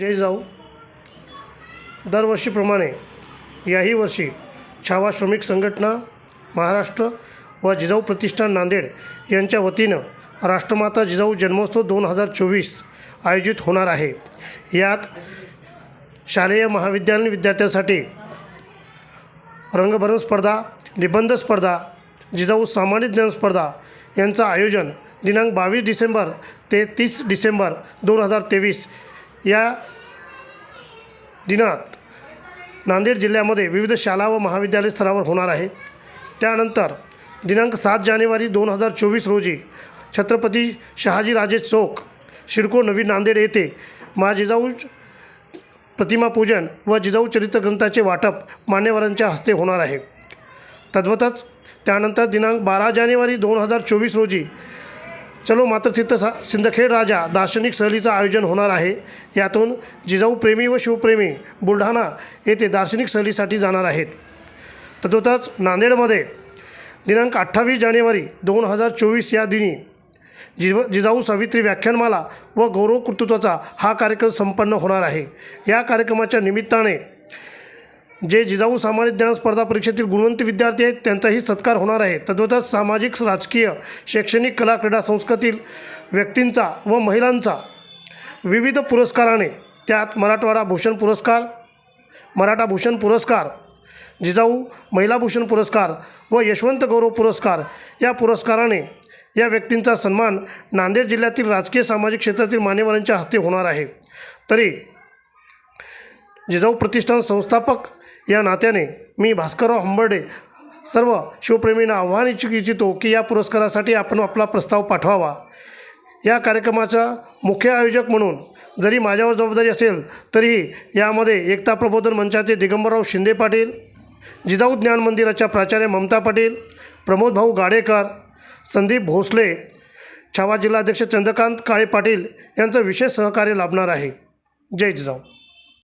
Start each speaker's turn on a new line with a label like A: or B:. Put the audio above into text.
A: जय जाऊ. दरवर्षीप्रमाणे याही वर्षी छावा श्रमिक संघटना महाराष्ट्र व जिजाऊ प्रतिष्ठान नांदेड यांच्या वतीनं राष्ट्रमाता जिजाऊ जन्मोत्सव दोन हजार चोवीस आयोजित होणार आहे. यात शालेय महाविद्यालयीन विद्यार्थ्यांसाठी रंगभरण स्पर्धा निबंध स्पर्धा जिजाऊ सामान्य ज्ञान स्पर्धा यांचं आयोजन दिनांक बावीस डिसेंबर ते तीस डिसेंबर दोन हजार तेवीस या दिनात नांदेड जिल्ह्यामध्ये विविध शाळा व महाविद्यालय स्तरावर होणार आहे. त्यानंतर दिनांक सात जानेवारी दोन हजार चोवीस रोजी छत्रपती शहाजीराजे चौक शिडको नवीन नांदेड येथे मा जिजाऊ प्रतिमापूजन व जिजाऊ चरित्र ग्रंथाचे वाटप मान्यवरांच्या हस्ते होणार आहे. तद्वतच त्यानंतर दिनांक बारा जानेवारी दोन हजार चोवीस रोजी चलो मातृतीर्थ सा सिंदखेड राजा दार्शनिक सहलीचं आयोजन होणार आहे. यातून जिजाऊ प्रेमी व शिवप्रेमी बुलढाणा येथे दार्शनिक सहलीसाठी जाणार आहेत. तद्वतच नांदेडमध्ये दिनांक अठ्ठावीस जानेवारी दोन हजार चोवीस या दिनी जिव जिजाऊ सावित्री व्याख्यानमाला व गौरव कर्तृत्वाचा हा कार्यक्रम संपन्न होणार आहे. या कार्यक्रमाच्या निमित्ताने जे जिजाऊ सामान्य ज्ञान स्पर्धा परीक्षेतील गुणवंत विद्यार्थी आहेत त्यांचाही सत्कार होणार आहे. तद्वतच सामाजिक राजकीय शैक्षणिक कला क्रीडा संस्थेतील व्यक्तींचा व महिलांचा विविध पुरस्काराने त्यात मराठवाडा भूषण पुरस्कार मराठा भूषण पुरस्कार जिजाऊ महिला भूषण पुरस्कार व यशवंत गौरव पुरस्कार या पुरस्काराने या व्यक्तींचा सन्मान नांदेड जिल्ह्यातील राजकीय सामाजिक क्षेत्रातील मान्यवरांच्या हस्ते होणार आहे. तरी जिजाऊ प्रतिष्ठान संस्थापक या नात्याने मी भास्करराव हंबर्डे सर्व शिवप्रेमींना आव्हान इच्छुक इच्छितो की या पुरस्कारासाठी आपण आपला प्रस्ताव पाठवावा. या कार्यक्रमाचा मुख्य आयोजक म्हणून जरी माझ्यावर जबाबदारी असेल तरीही यामध्ये एकता प्रबोधन मंचाचे दिगंबरराव शिंदे पाटील जिजाऊ ज्ञान मंदिराच्या प्राचार्य ममता पाटील प्रमोद भाऊ गाडेकर संदीप भोसले छावा जिल्हाध्यक्ष चंद्रकांत काळे पाटील यांचं विशेष सहकार्य लाभणार आहे. जय जिजाऊ.